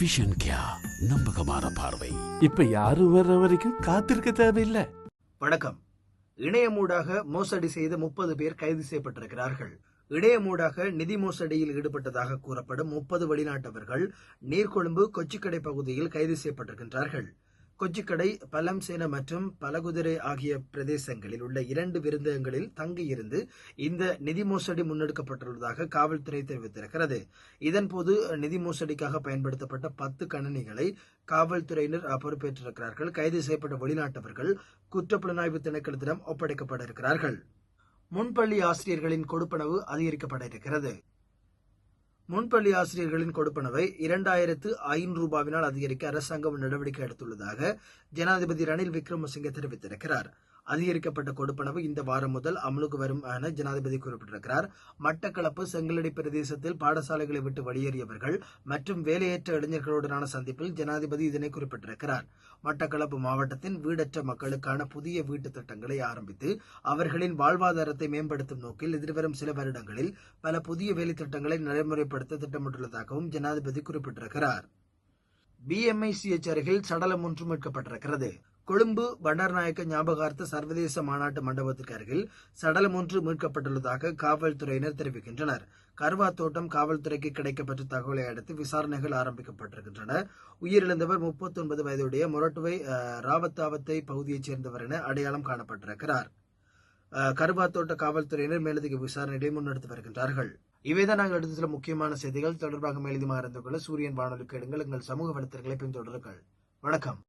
Vision கியா நம்பகமான பார்வை. இப்ப யாரும் வர்ற வரைக்கும் காத்திருக்க தேவையில்லை. வணக்கம். இணையமூடாக மோசடி செய்த முப்பது பேர் கைது செய்யப்பட்டிருக்கிறார்கள். இணையமூடாக நிதி மோசடியில் ஈடுபட்டதாக கூறப்படும் முப்பது வெளிநாட்டவர்கள் நீர்கொழும்பு கொச்சிக்கடை பகுதியில் கைது செய்யப்பட்டிருக்கின்றார்கள். கொச்சிக்கடை பலம்சேன மற்றும் பலகுதிரை ஆகிய பிரதேசங்களில் உள்ள இரண்டு விருந்தகங்களில் தங்கியிருந்து இந்த நிதி மோசடி முன்னெடுக்கப்பட்டுள்ளதாக காவல்துறை தெரிவித்திருக்கிறது. இதன்போது நிதி மோசடிக்காக பயன்படுத்தப்பட்ட பத்து கணனிகளை காவல்துறையினர் பொறுப்பேற்றிருக்கிறார்கள். கைது செய்யப்பட்ட வெளிநாட்டவர்கள் குற்றப்புலனாய்வு திணைக்களத்திடம் ஒப்படைக்கப்பட இருக்கிறார்கள் முன்பள்ளி ஆசிரியர்களின் கொடுப்பனவு அதிகரிக்கப்பட இருக்கிறது முன்பள்ளி ஆசிரியர்களின் கொடுப்பனவை இரண்டாயிரத்து ஐநூறு ரூபாவினால் அதிகரிக்க அரசாங்கம் நடவடிக்கை எடுத்துள்ளதாக ஜனாதிபதி ரணில் விக்ரமசிங்கே தெரிவித்திருக்கிறார். அதிகரிக்கப்பட்ட கொடுப்பனவு இந்த வாரம் முதல் அமலுக்கு வரும் என ஜனாதிபதி குறிப்பிட்டிருக்கிறார். மட்டக்களப்பு செங்கலடி பிரதேசத்தில் பாடசாலைகளை விட்டு வெளியேறியவர்கள் மற்றும் வேலையற்ற இளைஞர்களுடனான சந்திப்பில் ஜனாதிபதி இதனை குறிப்பிட்டிருக்கிறார். மட்டக்களப்பு மாவட்டத்தின் வீடற்ற மக்களுக்கான புதிய வீட்டு திட்டங்களை ஆரம்பித்து அவர்களின் வாழ்வாதாரத்தை மேம்படுத்தும் நோக்கில் எதிர்வரும் சில வருடங்களில் பல புதிய வேலை திட்டங்களை நடைமுறைப்படுத்த திட்டமிட்டுள்ளதாகவும் ஜனாதிபதி குறிப்பிட்டிருக்கிறார். பிஎம்ஐசிஎச் அருகில் சடலம் ஒன்று மீட்கப்பட்டிருக்கிறது. கொழும்பு பண்டாரநாயக்க ஞாபகார்த்த சர்வதேச மாநாட்டு மண்டபத்திற்கு அருகில் சடலம் ஒன்று மீட்கப்பட்டுள்ளதாக காவல்துறையினர் தெரிவிக்கின்றனர். கர்வா தோட்டம் காவல்துறைக்கு கிடைக்கப்பட்ட தகவலை அடுத்து விசாரணைகள் ஆரம்பிக்கப்பட்டிருக்கின்றன. உயிரிழந்தவர் 39 வயதுடைய மொரட்டுவை ராவத்தாவத்தை பகுதியைச் சேர்ந்தவர் என அடையாளம் காணப்பட்டிருக்கிறார். அஹ், கருவாத்தோட்ட காவல்துறையினர் மேலதிக விசாரணைகளை முன்னெடுத்து வருகின்றார்கள். இவைதான் நாங்கள் எடுத்து சில முக்கியமான செய்திகள். தொடர்பாக மேலதிகமாக அறிந்து கொள்ள சூரியன் வானொலிக்கு எடுங்கள் எங்கள் சமூக வலைத்தளங்களை பின்தொடருங்கள். வணக்கம்.